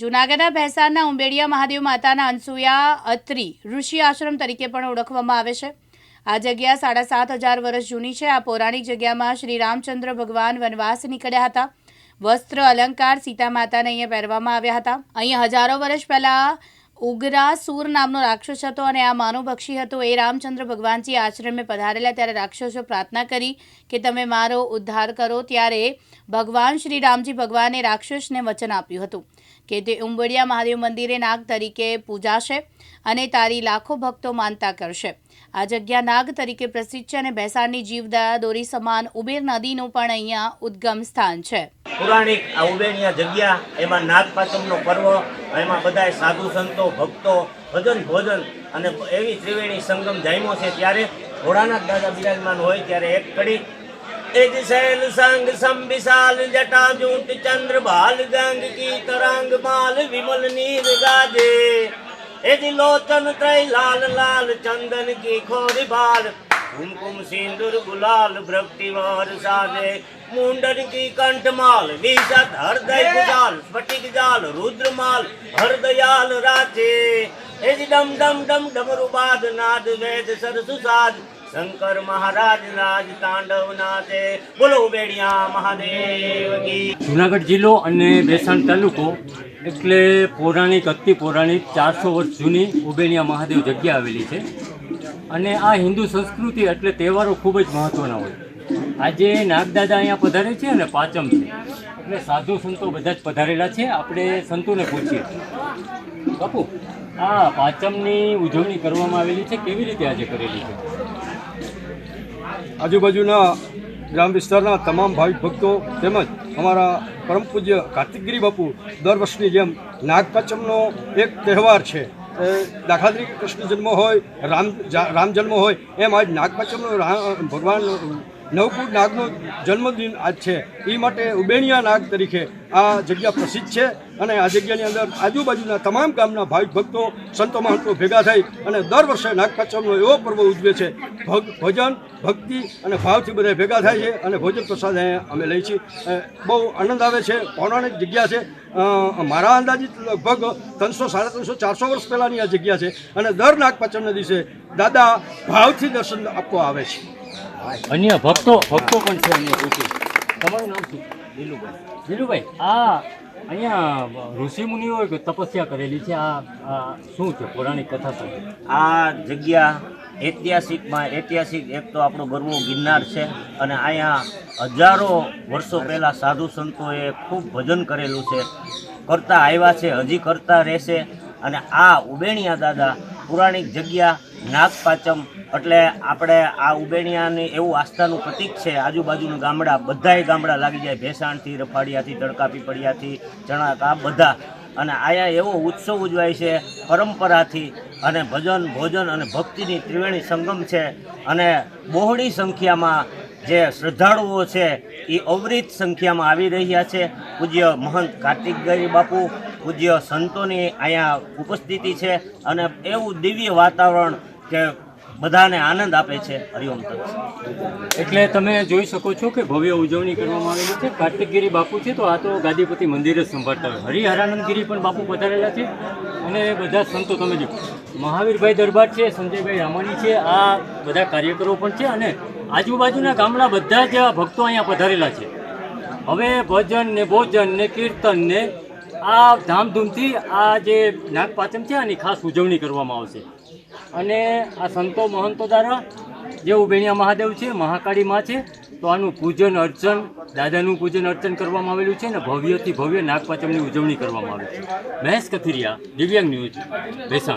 જૂનાગઢના ભેસાણના ઉંબેડિયા મહાદેવ માતાના અનસુયા અત્રી ઋષિ આશ્રમ તરીકે પણ ઓળખવામાં આવે છે. આ જગ્યા સાડા સાત હજાર વર્ષ જૂની છે. આ પૌરાણિક જગ્યામાં શ્રી રામચંદ્ર ભગવાન વનવાસ નીકળ્યા હતા. વસ્ત્ર, અલંકાર સીતા માતાને અહીંયા પહેરવામાં આવ્યા હતા. અહીંયા હજારો વર્ષ પહેલા ઉગ્રાસુર નામનો રાક્ષસ હતો અને આ માનવભક્ષી હતો. એ રામચંદ્ર ભગવાનજી આશ્રમે પધારેલા ત્યારે રાક્ષસો પ્રાર્થના કરી કે તમે મારો ઉદ્ધાર કરો. ત્યારે ભગવાન શ્રી રામજી ભગવાને રાક્ષસને વચન આપ્યું હતું કે તે ઉંબડિયા મહાદેવ મંદિરે નાગ તરીકે પૂજાશે અને તારી લાખો ભક્તો માનતા કરશે. આ જગ્યા નાગ તરીકે પ્રસિદ્ધ છે અને ભેસાણની જીવદયા દોરી સમાન ઉબેર નદીનું પણ અહીંયા ઉદ્ગમ સ્થાન છે. પૌરાણિક આ ઉબેણીયા જગ્યા, એમાં નાગપાચમનો પર્વ, એમાં બધાય સાધુ સંતો, ભક્તો ભજન ભોજન અને એવી ત્રિવેણી સંગમ જામ્યો છે. ત્યારે ઘોડાના દાદા બિરાજમાન હોય ત્યારે એક કડી એજ શૈલ સંગ સંબિશાલ જટા જૂટ ચંદ્ર ભાલ ગંગ કી તરંગ માલ વિમલ નીર ગાજે. એજ લોચન ત્રય લાલ લાલ ચંદન કી ખોરી બાલ કુમકુમ સિંદુર ગુલાલ ભક્તિ સાજે મુંડન કી કંઠમાલ વિષદ હૃદય ગુજાલ સ્ફટિક જાલ રુદ્રમાલ હરદયાલ રાચે એજ ડમ ડમ ડમ ડમરુ બાદ નાદ વેદ સરસુ સાજ શંકર મહારાજ રાજ તાંડવ નાચે બોલો બેડિયા મહાદેવ કી. જુનાગઢ જિલ્લો અને બેસણ તાલુકો એટલે પૌરાણિક અતિ પૌરાણિક ચારસો વર્ષ જૂની ઉબેણિયા મહાદેવ જગ્યા આવેલી છે. અને આ હિન્દુ સંસ્કૃતિ એટલે તહેવારો ખૂબ જ મહત્ત્વના હોય. આજે નાગદાદા અહીંયા પધારે છે અને પાંચમ છે. એટલે સાધુ સંતો બધા જ પધારેલા છે. આપણે સંતોને પૂછીએ. બાપુ, આ પાંચમની ઉજવણી કરવામાં આવેલી છે. કેવી રીતે આજે કરેલી છે? આજુબાજુના ગ્રામ વિસ્તારના તમામ ભાવિક ભક્તો તેમજ અમારા પરમ પૂજ્ય કાર્તિકગીરી બાપુ દર વર્ષની જેમ નાગપાચમનો એક તહેવાર છે. દાખલા કૃષ્ણ જન્મ હોય રામ રામ જન્મ હોય એમ આજ નાગપંચમનો ભગવાન નવકુટ નાગનો જન્મદિન આજ છે. એ માટે ઉબેણિયા નાગ તરીકે આ જગ્યા પ્રસિદ્ધ છે અને આ જગ્યાની અંદર આજુબાજુના તમામ ગામના ભાવિક ભક્તો, સંતો મહંતો ભેગા થઈ અને દર વર્ષે નાગપંચમનો એવો પર્વ ઉજવે છે. ભજન, ભક્તિ અને ભાવથી બધા ભેગા થાય છે અને ભોજન પ્રસાદ અમે લઈએ છીએ. બહુ આનંદ આવે છે. પૌરાણિક જગ્યા છે. મારા અંદાજિત લગભગ ત્રણસો, સાડા ત્રણસો, ચારસો વર્ષ પહેલાંની આ જગ્યા છે અને દર નાગપંચમના દિવસે દાદા ભાવથી દર્શન આપવા આવે છે. અન્ય ભક્તો ભક્તો પણ છે અન્ય ઋષિ. તમારું નામ શું? લીલુભાઈ. લીલુભાઈ, આ અહીંયા ઋષિ મુનિઓ તપસ્યા કરેલી છે. આ શું છે? પૌરાણિક કથા છે? આ જગ્યા ઐતિહાસિકમાં ઐતિહાસિક એક તો આપણો ગરવો ગિરનાર છે. અને અહીંયા હજારો વર્ષો પહેલાં સાધુ સંતોએ ખૂબ ભજન કરેલું છે. કરતા આવ્યા છે, હજી કરતા રહેશે. અને આ ઉબેણિયા દાદા પૌરાણિક જગ્યા નાગપાચમ એટલે આપણે આ ઉબેણિયાની એવું આસ્થાનું પ્રતીક છે. આજુબાજુનું ગામડા, બધાય ગામડા લાગી જાય ભેસાણથી, રફાડિયાથી તડકા પીપળિયાથી ચણાકા બધા. અને અહીંયા એવો ઉત્સવ ઉજવાય છે પરંપરાથી અને ભજન, ભોજન અને ભક્તિની ત્રિવેણી સંગમ છે. અને બહોળી સંખ્યામાં જે શ્રદ્ધાળુઓ છે એ અવરિત સંખ્યામાં આવી રહ્યા છે. પૂજ્ય મહંત કાર્તિકગરી બાપુ પૂજ્ય સંતોની અહીંયા ઉપસ્થિતિ છે અને એવું દિવ્ય વાતાવરણ કે બધાને આનંદ આપે છે હરિઓમ એટલે તમે જોઈ શકો છો કે ભવ્ય ઉજવણી કરવામાં આવેલી છે. કાર્તિકગીરી બાપુ છે તો આ તો ગાદીપતિ મંદિર સંભાળતા હોય. હરિહરાનંદગીરી પણ બાપુ પધારેલા છે અને બધા સંતો તમે જો મહાવીરભાઈ દરબાર છે, સંજયભાઈ રામાણી છે, આ બધા કાર્યકરો પણ છે અને આજુબાજુના ગામડા બધા જ ભક્તો અહીંયા પધારેલા છે. હવે ભજન ને ભોજન ને કીર્તન ને આ ધામધૂમથી આ જે નાગપાચમ છે, આની ખાસ ઉજવણી કરવામાં આવશે. અને આ સંતો મહંતો દ્વારા જે ઉબેણિયા મહાદેવ છે, મહાકાળી માં છે, તો આનું પૂજન અર્ચન, દાદાનું પૂજન અર્ચન કરવામાં આવેલું છે અને ભવ્યથી ભવ્ય નાગપાચમની ઉજવણી કરવામાં આવે છે. મહેશ કથિરિયા, દિવ્યાંગ ન્યૂઝ, ભેસાણ.